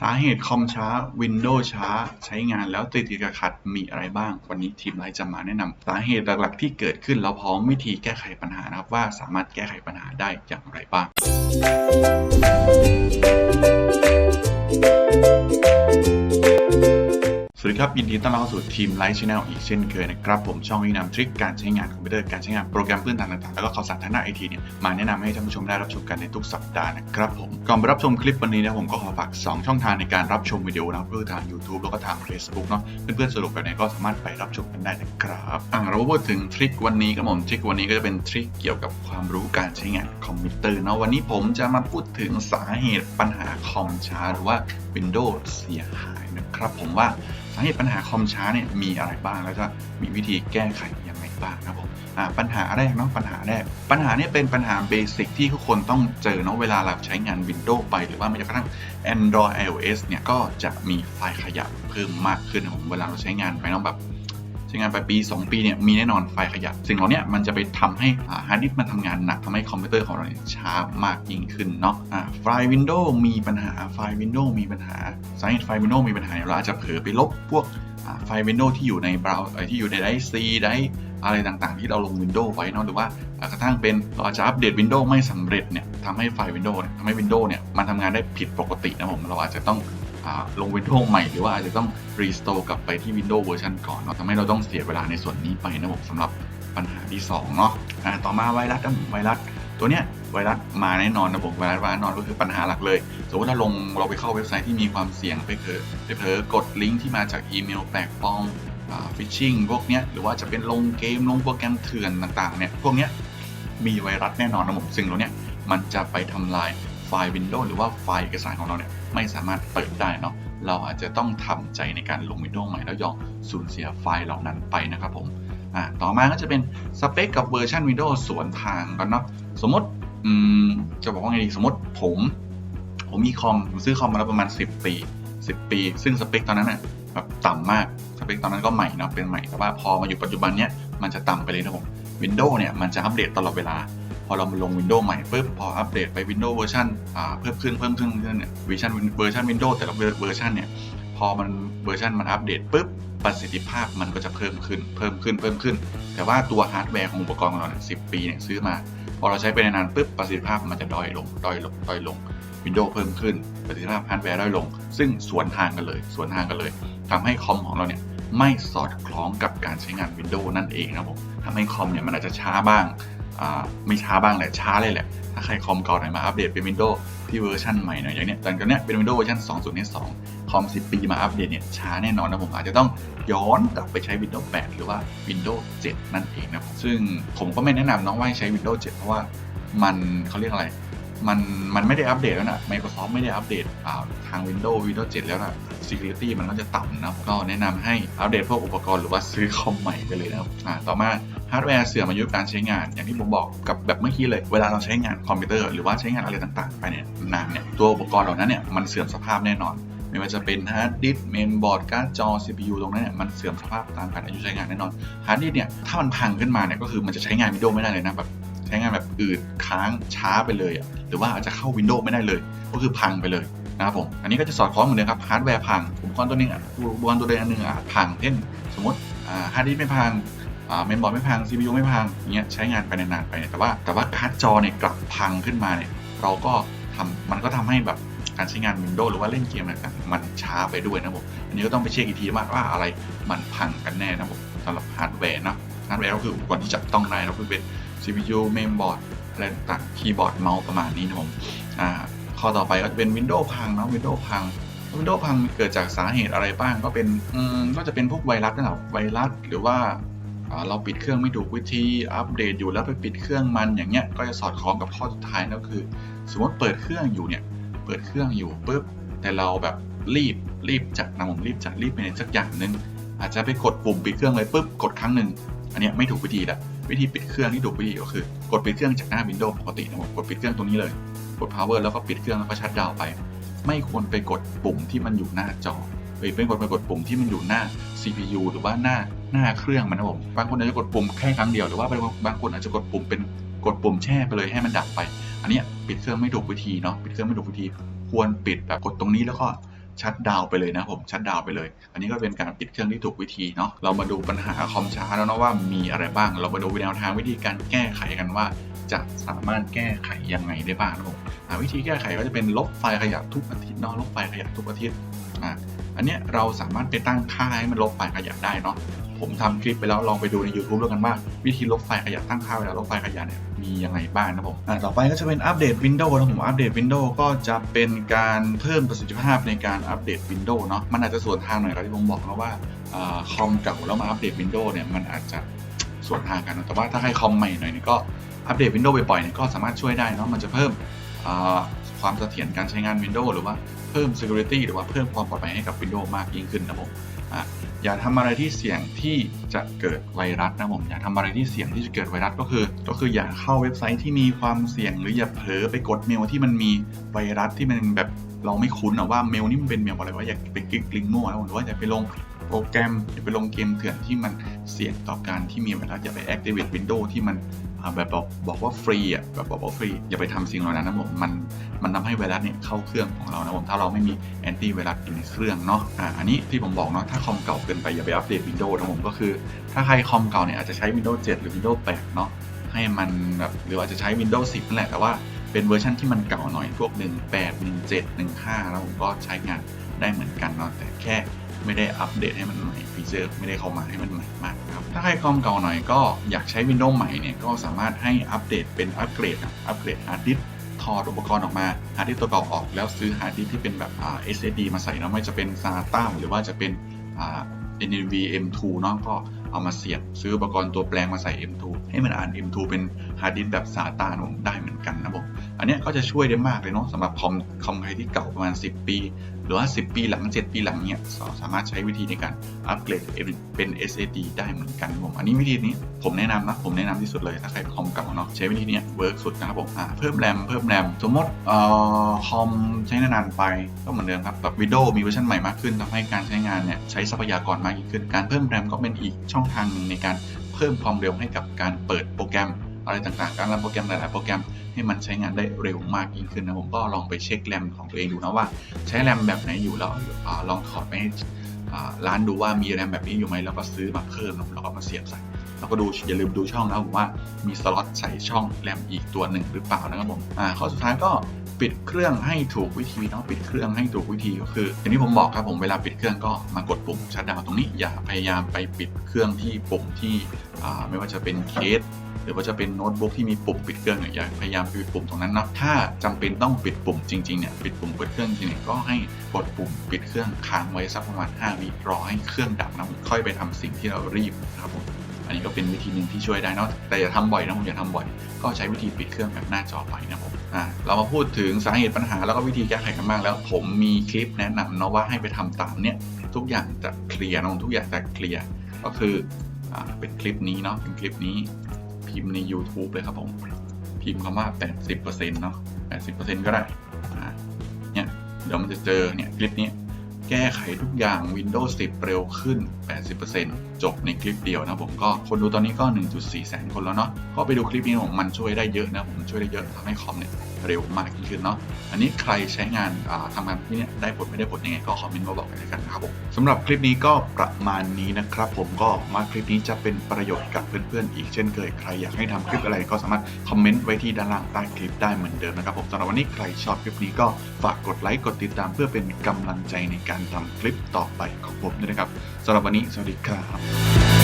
สาเหตุคอมช้า วินโดว์ช้า ใช้งานแล้วติดติดขัดมีอะไรบ้าง วันนี้ทีมไลท์จะมาแนะนำสาเหตุหลักๆที่เกิดขึ้นแล้วพร้อมวิธีแก้ไขปัญหานะครับว่าสามารถแก้ไขปัญหาได้อย่างไรบ้าง สวัสดีครับ ยินดีต้อนรับเข้าสู่ทีมไลท์ช n แนลอีกเช่นเคยนะครับ ผมช่องวินำทริคการใช้งานคอมพิวเตอร์การใช้งานโปรแกรมพื้นฐานต่างๆ แล้วก็ข่าวสารทางด้านไอทีเนี่ยมาแนะนำให้ท่านผู้ชมได้รับชมกันในทุกสัปดาห์นะครับผมก่อนไปรับชมคลิปวันนี้นะผมก็ขอฝาก 2 ช่องทางในการรับชมวิดีโอนะครับคือทาง YouTube แล้วก็ทาง Facebook เนาะเพื่อนๆสะดวกแบบไหนก็สามารถไปรับชมกันได้นะครับอ่าเรามาพูดถึงทริควันนี้ครับผมทริควันนี้ก็จะเป็นทริคเกี่ยวกับความรู้การใช้งานคอมพิวเตอร์เนาะวันนี้ผมจะมาพูดถึงสาเหตุปัญหาคอมช้าหรือว่า Windows เสียหายนะครับผมว่าสาเหตุปัญหาคอมช้าเนี่ยมีอะไรบ้างแล้วก็มีวิธีแก้ไขอย่างไรบ้างนะครับผมปัญหาแรกเนาะปัญหาแรก ปัญหาเนี่ยเป็นปัญหาเบสิกที่ทุกคนต้องเจอเนาะเวลาเราใช้งาน Windows ไป หรือว่าแม้กระทั่ง Android iOS เนี่ยก็จะมีไฟล์ขยะเพิ่มมากขึ้นนะผมเวลาเราใช้งานไปเนาะแบบ ใช้งานไปปี 2 ปีเนี่ยมีแน่นอนไฟล์ขยะ สิ่งเหล่านี้มันจะไปทำให้ฮาร์ดดิสก์มันทำงานหนักทำให้คอมพิวเตอร์ของเราช้ามากยิ่งขึ้นเนาะไฟล์ Windows มีปัญหาไฟล์ Windows มีปัญหาสาเหตุไฟล์ Windows มีปัญหาเราอาจจะเผลอไปลบพวกไฟล์ Windows ที่อยู่ในเบราว์ที่อยู่ในไดร์ซีไดอะไรต่างๆ ที่เราลง Windows ไว้เนาะหรือว่ากระทั่งเป็นเราอาจจะอัปเดต Windows ไม่สำเร็จเนี่ยทำให้ไฟล์ Windows เนี่ยทำให้ Windows เนี่ยมันทำงานได้ผิดปกตินะผมเราอาจจะต้อง ลง Windows ใหม่หรือว่าอาจจะต้อง restore กลับไปที่ Windows เวอร์ชันก่อนเนาะทำให้เราต้องเสียเวลาในส่วนนี้ไปนะผมสำหรับปัญหาที่2เนาะต่อมาไวรัสนะไวรัสตัวเนี้ยไวรัสมาแน่นอนนะผมไวรัสมาแน่นอนก็คือปัญหาหลักเลย สมมติถ้าลงเราไปเข้าเว็บไซต์ที่มีความเสี่ยงไปเผลอไปเผลอกดลิงก์ที่มาจากอีเมลแปลกปลอมฟิชชิงพวกเนี้ยหรือว่าจะเป็นลงเกมลงโปรแกรมเถื่อนต่างๆเนี่ยพวกเนี้ยมีไวรัสแน่นอนนะผมสิ่งเหล่าเนี้ยมันจะไปทำลาย ล์ Windows หรือว่าไฟล์เอกสารของเราเนี่ยไม่สามารถเปิดได้เนาะเราอาจจะต้องทำใจในการลง Windows ใหม่แล้วยอมสูญเสียไฟล์เหล่านั้นไปนะครับผมต่อมาก็จะเป็นสเปคกับเวอร์ชัน Windows สวนทางกันเนาะสมมติจะบอกว่าไงดีสมมติผม ผมมีคอมผมซื้อคอมมาแล้วประมาณ 10 ปี 10 ปี ซึ่งสเปคตอนนั้นน่ะแบบต่ำมากสเปคตอนนั้นก็ใหม่เนาะเป็นใหม่แต่ว่าพอมาอยู่ปัจจุบันเนี้ยมันจะต่ำไปเลยนะผม Windows เนี่ยมันจะอัปเดตตลอดเวลา อเรามาลง Windows ใหม่ปุ๊บพออัปเดตไป Windows เวอร์ชันอ่าเพิ่มขึ้นเพิ่มขึ้นเรื่อยๆเนี่ยเวอร์ชันเวอร์ชัน Windows แต่ละเวอร์ชันเนี่ยพอมันเวอร์ชันมันอัปเดตปุ๊บประสิทธิภาพมันก็จะเพิ่มขึ้นเพิ่มขึ้นเพิ่มขึ้น แต่ว่าตัวฮาร์ดแวร์ของอุปกรณ์ของเราเนี่ยสิปีเนี่ยซื้อมาพอเราใช้ไปนานๆปุ๊บประสิทธิภาพมันจะด้อยลงด้อยลงด้อยลง Windows เพิ่มขึ้น ประสิทธิภาพฮาร์ดแวร์ด้อยลง ซึ่งสวนทางกันเลย สวนทางกันเลยทำให้คอมของเราเนี่ยไม่สอดคล้องกับการใช้งาน Windows นั่นเองนะผมทำให้คอมเนี่ยมันอาจจะช้าบ้าง ไม่ช้าบ้างแหละช้าเลยแหละ ถ้าใครคอมเก่าไหนมาอัปเดตเป็น Windows ที่เวอร์ชันใหม่หน่อยอย่างเนี้ยตอนนี้ยเป็น Windows เวอร์ชัน2.2คอม 10 ปีมาอัปเดตเนี่ยช้าแน่นอนนะผมอาจจะต้องย้อนกลับไปใช้ Windows 8 หรือว่า Windows 7 นั่นเองนะครับซึ่งผมก็ไม่แนะนำน้องว่าให้ใช้ Windows 7 เพราะว่ามันเขาเรียกอะไรมันมันไม่ได้อัปเดตแล้วนะ Microsoft ไม่ได้อัปเดตอ่าทาง Windows Windows 7 แล้วนะ Security มันก็จะต่ำนะ ก็แนะนำให้อัปเดตพวกอุปกรณ์หรือว่าซื้อคอมใหม่ไปเลยนะครับอ่าต่อมา ฮาร์ดแวร์เสื่อมอายุการใช้งาน อย่างที่ผมบอกกับแบบเมื่อกี้เลย เวลาเราใช้งานคอมพิวเตอร์หรือว่าใช้งานอะไรต่างๆ ไปเนี่ยนานเนี่ยตัวอุปกรณ์เหล่านั้นเนี่ยมันเสื่อมสภาพแน่นอน ไม่ว่าจะเป็นฮาร์ดดิสก์เมนบอร์ดการ์ดจอ CPU ตรงนั้นเนี่ยมันเสื่อมสภาพตามการอายุใช้งานแน่นอนฮาร์ดดิสก์เนี่ยถ้ามันพังขึ้นมาเนี่ยก็คือมันจะใช้งาน Windows ไม่ได้เลยนะแบบใช้งานแบบอืดค้างช้าไปเลยอะหรือว่าอาจจะเข้า Windows ไม่ได้เลย ก็คือพังไปเลยนะครับผมอันนี้ก็จะสอดคล้องเหมือนเดิมครับฮาร์ดแวร์พังอุปกรณ์ตัวนึงอะอุปกรณ์ตัวใดอันหนึ่งอะพังเช่นสมมติฮาร์ดดิสก์ไม่พัง เมนบอร์ดไม่พัง CPU ไม่พังอย่างเงี้ยใช้งานไปนานๆไปเนี่ยแต่ว่าแต่ว่าการ์ดจอเนี่ยกลับพังขึ้นมาเนี่ยเราก็ทำมันก็ทำให้แบบการใช้งาน Windows หรือว่าเล่นเกมต่างๆมันช้าไปด้วยนะผมอันนี้ก็ต้องไปเช็คอีกทีว่าว่าอะไรมันพังกันแน่นะผมสำหรับฮาร์ดแวร์เนาะฮาร์ดแวร์ก็คืออุปกรณ์ที่จับต้องได้นะคือเป็น CPU เมนบอร์ดอะไรต่างคีย์บอร์ดเมาส์ประมาณนี้นะผมอ่าข้อต่อไปก็จะเป็น Windows พังเนาะ Windows พัง Windows พังเกิดจากสาเหตุอะไรบ้างก็เป็นอืมก็จะเป็นพวกไวรัสนะครับไวรัสหรือว่า เราปิดเครื่องไม่ถูกวิธีอัปเดตอยู่แล้วไปปิดเครื่องมันอย่างเงี้ยก็จะสอดคล้องกับข้อสุดท้ายนั่นคือ สมมติเปิดเครื่องอยู่เนี่ยเปิดเครื่องอยู่ปุ๊บแต่เราแบบรีบรีบจัดนะผมรีบจัดรีบไปในสักอย่างหนึ่งอาจจะไปกดปุ่มปิดเครื่องเลยปุ๊บกดครั้งหนึ่งอันเนี้ยไม่ถูกวิธีละวิธีปิดเครื่องที่ถูกวิธีก็คือ กดปิดเครื่องจากหน้า Windows ปกตินะผมกดปิดเครื่องตรงนี้เลย กด power แล้วก็ปิดเครื่องแล้วก็ชัดดาวไป ไม่ควรไปกดปุ่มที่มันอยู่หน้าจอเอ้ยเป็นคนไปกดปุ่มที่มันอยู่หน้า CPU หรือว่าหน้า หน้าเครื่องมันนะผมบางคนอาจจะกดปุ่มแค่ครั้งเดียวหรือว่าบางคนอาจจะกดปุ่มเป็นกดปุ่มแช่ไปเลยให้มันดับไป อันนี้ปิดเครื่องไม่ถูกวิธีเนาะปิดเครื่องไม่ถูกวิธี ควรปิดแบบกดตรงนี้แล้วก็ชัดดาวไปเลยนะผมชัดดาวไปเลย อันนี้ก็เป็นการปิดเครื่องที่ถูกวิธีเนาะเรามาดูปัญหาคอมช้าแล้วเนาะว่ามีอะไรบ้าง เรามาดูแนวทางวิธีการแก้ไขกันว่า จะสามารถแก้ไขยังไงได้บ้างนะผมวิธีแก้ไขก็จะเป็นลบไฟล์ขยะทุกอาทิตย์เนาะลบไฟล์ขยะทุกอาทิตย์อ่าอันนี้เราสามารถไปตั้งค่าให้มันลบไฟล์ขยะได้เนาะ ผมทำคลิปไปแล้วลองไปดูใน YouTube แล้วกันว่าวิธีลบไฟล์ขยะตั้งค่าเวลาลบไฟล์ขยะเนี่ยมียังไงบ้างนะผมอ่าต่อไปก็จะเป็นอัปเดต Windows นะผมอัปเดต Windows ก็จะเป็นการเพิ่มประสิทธิภาพในการอัปเดต Windows เนาะมันอาจจะส่วนทางหน่อยครับที่ผมบอกนะว่าอคอมเก่าแล้วมาอัปเดต Windows เนี่ยมันอาจจะส่วนทางกันนะแต่ว่าถ้าให้คอมใหม่หน่อยเนี่ยก็อัปเดต Windows บ่อยๆเนี่ยก็สามารถช่วยได้เนาะมันจะเพิ่มความเสถียรการใช้งาน Windows หรือว่าเพิ่ม security หรือว่าเพิ่มความปลอดภัยให้กับ Windows มากยิ่งขึ้นนะผม อย่าทำอะไรที่เสี่ยงที่จะเกิดไวรัสนะผมอย่าทำอะไรที่เสี่ยงที่จะเกิดไวรัสก็คือ ก็คืออย่าเข้าเว็บไซต์ที่มีความเสี่ยง หรืออย่าเผลอไปกดเมลที่มันมีไวรัสที่มันแบบเราไม่คุ้นอะว่าเมลนี่มันเป็นเมลอะไรวะอย่าไปคลิกลิงก์มั่วนะผมหรือว่าอย่าไปลง โปรแกรมอย่าไปลงเกมเถื่อนที่มันเสี่ยงต่อการที่มีไวรัสอย่าไป activate Windows ที่มันแบบบอกบอกว่าฟรีอะแบบบอกว่าฟรีอย่าไปทำสิ่งเหล่านั้นนะผมมันมันทำให้ไวรัสเนี่ยเข้าเครื่องของเรานะผมถ้าเราไม่มีแอนตี้ไวรัสอยู่ในเครื่องเนาะอ่าอันนี้ที่ผมบอกเนาะถ้าคอมเก่าเกินไปอย่าไปอัปเดต Windows นะผมก็คือ ถ้าใครคอมเก่าเนี่ยอาจจะใช้ Windows 7 หรือ Windows 8 เนาะให้มันแบบหรืออาจจะใช้ Windows 10 นั่นแหละแต่ว่าเป็นเวอร์ชันที่มันเก่าหน่อยพวก 18 17 15 แล้วผมก็ใช้งานได้เหมือนกันเนาะแต่แค่ ไม่ได้อัปเดตให้มันใหม่ฟีเจอร์ไม่ได้เข้ามาให้มันใหม่มากครับถ้าใครคอมเก่าหน่อยก็อยากใช้ Windows ใหม่เนี่ยก็สามารถให้อัปเดตเป็นอัปเกรดอัปเกรดฮาร์ดดิสถอดอุปกรณ์ออกมาฮาร์ดดิสตัวเก่าออกแล้วซื้อฮาร์ดดิสที่เป็นแบบอ่า SSD มาใส่เนาะไม่จะเป็น SATA หรือว่าจะเป็นอ่า NVMe M2 เนาะก็เอามาเสียบซื้ออุปกรณ์ตัวแปลงมาใส่ M2 ให้มันอ่าน M2 เป็น ฮาร์ดดิสก์แบบ SATA นะผมได้เหมือนกันนะผมอันนี้ก็จะช่วยได้มากเลยเนาะสำหรับคอมคอมใครที่เก่าประมาณ 10 ปี หรือว่า 10 ปีหลัง 7 ปีหลังเนี่ยสามารถใช้วิธีในการอัปเกรดเป็น SSD ได้เหมือนกันผมอันนี้วิธีนี้ผมแนะนำนะผมแนะนำที่สุดเลยถ้าใครคอมเก่าเนาะใช้วิธีเนี้ยเวิร์กสุดนะครับผมเพิ่มแรมเพิ่มแรมสมมติเอ่อคอมใช้นานๆไปก็เหมือนเดิมครับแบบ Windows มีเวอร์ชันใหม่มากขึ้นทำให้การใช้งานเนี่ยใช้ทรัพยากรมากยิ่งขึ้น การเพิ่มแรมก็เป็นอีกช่องทางหนึ่งในการเพิ่มความเร็วให้กับการเปิดโปรแกรม อะไรต่างๆ การรันโปรแกรมหลายๆโปรแกรมให้มันใช้งานได้เร็วมากยิ่งขึ้นนะผมก็ลองไปเช็คแรมของตัวเองดูนะว่า ใช้แรมแบบไหนอยู่แล้วอลองถอดไปให้ร้านดูว่ามีแรมแบบนี้อยู่ไหมแล้วก็ซื้อมาเพิ่มแล้วก็มาเสียบใส่แล้วก็ดูอย่าลืมดูช่องนะผมว่ามีสล็อตใส่ช่องแรมอีกตัวหนึ่งหรือเปล่านะครับผมอ่าข้อสุดท้ายก็ ปิดเครื่องให้ถูกวิธีเนาะปิดเครื่องให้ถูกวิธีก็คืออย่างที่ผมบอกครับผมเวลาปิดเครื่องก็มากดปุ่มชัดดาวตรงนี้อย่าพยายามไปปิดเครื่องที่ปุ่มที่ไม่ว่าจะเป็นเคสหรือว่าจะเป็นโน้ตบุ๊กที่มีปุ่มปิดเครื่องเนี่ยอย่าพยายามไปปิดปุ่มตรงนั้นนะถ้าจำเป็นต้องปิดปุ่มจริงๆเนี่ยปิดปุ่มปิดเครื่องจริงๆก็ให้กดปุ่มปิดเครื่องค้างไว้สักประมาณ 5 วิรอให้เครื่องดับนะค่อยไปทำสิ่งที่เรารีบนะครับผมอันนี้ก็เป็นวิธีหนึ่งที่ช่วยได้เนะแต่อย่าทำบ่อยนะผมอย่าทำบ่อย ก็ใช้วิธีปิดเครื่องแบบหน้าจอไปนะผม อะเรามาพูดถึงสาเหตุปัญหาแล้วก็วิธีแก้ไขกันบ้างแล้ว ผมมีคลิปแนะนำเนาะว่าให้ไปทำตามเนี่ยทุกอย่างจะเคลียร์น้องทุกอย่างจะเคลียร์ก็คืออ่าเป็นคลิปนี้เนาะเป็นคลิปนี้พิมพ์ใน YouTube เลยครับผม พิมพ์คำว่า 80%เนาะ80%ก็ได้เนี่ยเดี๋ยวมันจะเจอเนี่ยคลิปนี้ แก้ไขทุกอย่าง Windows 10 เร็วขึ้น 80%จบในคลิปเดียวนะผมก็คนดูตอนนี้ก็ 1.4 แสนคนแล้วเนาะก็ไปดูคลิปนี้ของมันช่วยได้เยอะนะผมช่วยได้เยอะทำให้คอมเนี่ยเร็วมากขึ้นเนาะอันนี้ใครใช้งานาทำงานที่นี่ได้ผลไม่ได้ผลยังไงก็คอมเมนต์มาบอกกันแล้วกันนะครับผมสำหรับคลิปนี้ก็ประมาณนี้นะครับผมก็มาคลิปนี้จะเป็นประโยชน์กับเพื่อนๆอีกเช่นเคยใครอยากให้ทำคลิปอะไรก็สามารถคอมเมนต์ไว้ที่ด้านล่างใต้คลิปได้เหมือนเดิมนะครับผมสำหรับวันนี้ใครชอบคลิปนี้ก็ฝากกดไลค์กดติดตามเพื่อเป็นกำลังใจในการทำคลิปต่อไปของผมด้วยนะครับสำหรับวันนี้สวัสดีครับ